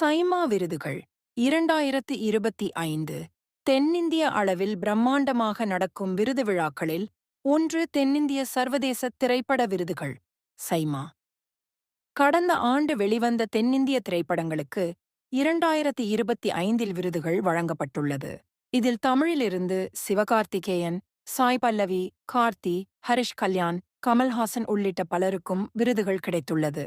சைமா விருதுகள். இரண்டாயிரத்து இருபத்தி ஐந்து தென்னிந்திய அளவில் பிரம்மாண்டமாக நடக்கும் விருது விழாக்களில் ஒன்று தென்னிந்திய சர்வதேச திரைப்பட விருதுகள். சைமா. கடந்த ஆண்டு வெளிவந்த தென்னிந்திய திரைப்படங்களுக்கு இரண்டாயிரத்தி இருபத்தி ஐந்தில் விருதுகள் வழங்கப்பட்டுள்ளது. இதில் தமிழிலிருந்து சிவகார்த்திகேயன் சாய் பல்லவி கார்த்தி ஹரிஷ் கல்யாண் கமல்ஹாசன் உள்ளிட்ட பலருக்கும் விருதுகள் கிடைத்துள்ளது.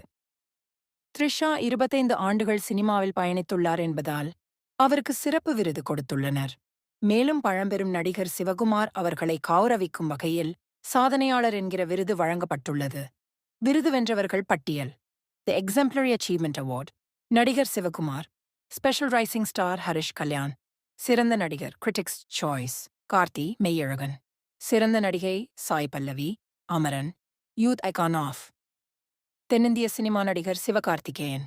த்ரிஷா இருபத்தைந்து ஆண்டுகள் சினிமாவில் பயணித்துள்ளார் என்பதால் அவருக்கு சிறப்பு விருது கொடுத்துள்ளனர். மேலும் பழம்பெரும் நடிகர் சிவகுமார் அவர்களை கௌரவிக்கும் வகையில் சாதனையாளர் என்கிற விருது வழங்கப்பட்டுள்ளது. விருது வென்றவர்கள் பட்டியல். தி எக்ஸம்ப்ளரி அச்சீவ்மெண்ட் அவார்ட் நடிகர் Sivakumar. Special rising star Harish Kalyan. சிறந்த நடிகர் கிரிட்டிக்ஸ் சாய்ஸ் கார்த்தி மெய்யழகன். சிறந்த நடிகை Sai Pallavi. Amaran. Youth icon of தென்னிந்திய சினிமா நடிகர் சிவகார்த்திகேயன்.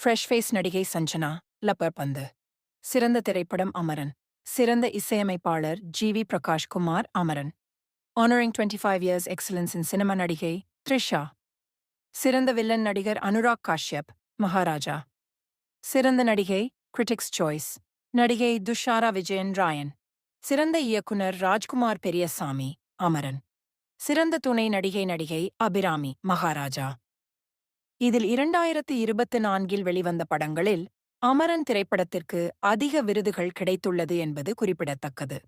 ஃப்ரெஷ் ஃபேஸ் நடிகை சஞ்சனா லப்பர் பந்து சிறந்த திரைப்படம் அமரன். சிறந்த இசையமைப்பாளர் G V Prakash Kumar Amaran. Honouring twenty five years excellence in cinema நடிகை த்ரிஷா. சிறந்த வில்லன் நடிகர் அனுராக் காஷ்யப் மகாராஜா. சிறந்த நடிகை கிரிட்டிக்ஸ் சாய்ஸ் நடிகை துஷாரா விஜயன் ராயன். சிறந்த இயக்குனர் ராஜ்குமார் பெரியசாமி அமரன். சிறந்த துணை நடிகை நடிகை அபிராமி மகாராஜா. இதில் இரண்டாயிரத்து இருபத்து நான்கில் வெளிவந்த படங்களில் அமரன் திரைப்படத்திற்கு அதிக விருதுகள் கிடைத்துள்ளது என்பது குறிப்பிடத்தக்கது.